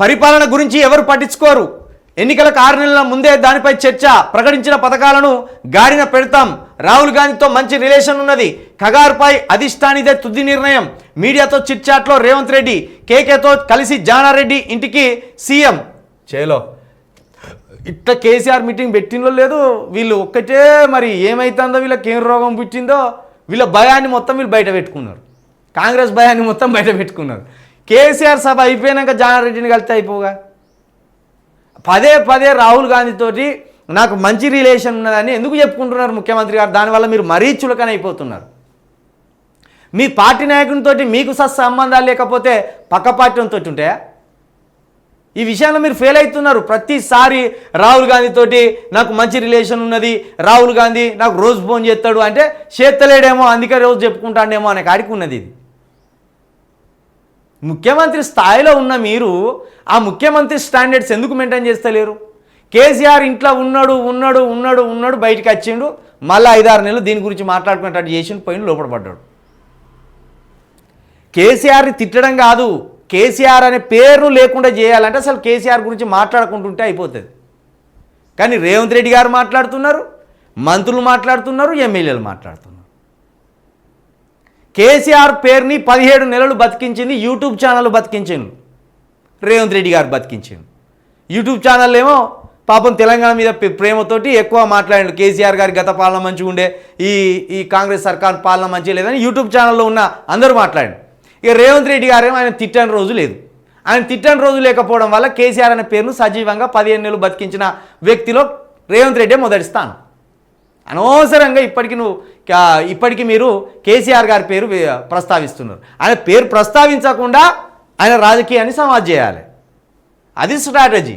పరిపాలన గురించి ఎవరు పట్టించుకోరు. ఎన్నికలకు ఆరు నెలల ముందే దానిపై చర్చ ప్రకటించిన పథకాలను గాడిన పెడతాం. రాహుల్ గాంధీతో మంచి రిలేషన్ ఉన్నది. ఖగార్పై అధిష్టానిదే తుది నిర్ణయం. మీడియాతో చిట్చాట్లో రేవంత్ రెడ్డి కేకేతో కలిసి జానారెడ్డి ఇంటికి సీఎం. చేలో. ఇట్లా కేసీఆర్ మీటింగ్ పెట్టిందో లేదు వీళ్ళు ఒక్కటే మరి ఏమైతుందో వీళ్ళకి ఏం రోగం పుట్టిందో వీళ్ళ భయాన్ని మొత్తం వీళ్ళు బయట పెట్టుకున్నారు. కాంగ్రెస్ భయాన్ని మొత్తం బయట పెట్టుకున్నారు. కేసీఆర్ సభ అయిపోయాక జానారెడ్డిని కలిస్తే అయిపోగా పదే పదే రాహుల్ గాంధీతోటి నాకు మంచి రిలేషన్ ఉన్నదని ఎందుకు చెప్పుకుంటున్నారు ముఖ్యమంత్రి గారు? దానివల్ల మీరు మరీ చులకన అయిపోతున్నారు. మీ పార్టీ నాయకునితోటి మీకు సత్ సంబంధాలు లేకపోతే పక్క పార్టీతో ఉంటాయా ఈ విషయంలో మీరు ఫెయిల్ అవుతున్నారు. ప్రతిసారి రాహుల్ గాంధీతోటి నాకు మంచి రిలేషన్ ఉన్నది రాహుల్ గాంధీ నాకు రోజు ఫోన్ చేస్తాడు అంటే చేత్తలేడేమో అందుకే రోజు చెప్పుకుంటాడేమో అనే కాడికి ఉన్నది ఇది. ముఖ్యమంత్రి స్థాయిలో ఉన్న మీరు ఆ ముఖ్యమంత్రి స్టాండర్డ్స్ ఎందుకు మెయింటైన్ చేస్తలేరు? కేసీఆర్ ఇంట్లో ఉన్నాడు ఉన్నాడు ఉన్నాడు ఉన్నాడు బయటికి వచ్చిండు మళ్ళీ ఐదారు నెలలు దీని గురించి మాట్లాడుకునేటట్టు చేసి పోయిన లోపల పడ్డాడు. కేసీఆర్ని తిట్టడం కాదు కేసీఆర్ అనే పేరు లేకుండా చేయాలంటే అసలు కేసీఆర్ గురించి మాట్లాడుకుంటుంటే అయిపోతుంది. కానీ రేవంత్ రెడ్డి గారు మాట్లాడుతున్నారు మంత్రులు మాట్లాడుతున్నారు ఎమ్మెల్యేలు మాట్లాడుతున్నారు. కేసీఆర్ పేరుని పదిహేడు నెలలు బతికించింది యూట్యూబ్ ఛానల్ బతికించింది రేవంత్ రెడ్డి గారు బతికించింది యూట్యూబ్ ఛానల్ ఏమో పాపం తెలంగాణ మీద ప్రే- ప్రేమతోటి ఎక్కువ మాట్లాడాడు. కేసీఆర్ గారి గత పాలన మంచిగా ఉండే ఈ ఈ కాంగ్రెస్ సర్కార్ పాలన మంచిగా లేదని యూట్యూబ్ ఛానల్లో ఉన్న అందరూ మాట్లాడిండు. ఇక రేవంత్ రెడ్డి గారేమో ఆయన తిట్టని రోజు లేదు. ఆయన తిట్టని రోజు లేకపోవడం వల్ల కేసీఆర్ అనే పేరును సజీవంగా పదిహేను నెలలు బతికించిన వ్యక్తిలో రేవంత్ రెడ్డి మొదటి స్థానం. అనవసరంగా ఇప్పటికి నువ్వు ఇప్పటికీ ఇప్పటికి మీరు కేసీఆర్ గారి పేరు ప్రస్తావిస్తున్నారు. ఆయన పేరు ప్రస్తావించకుండా ఆయన రాజకీయాన్ని సమాజ్ చేయాలి. అది స్ట్రాటజీ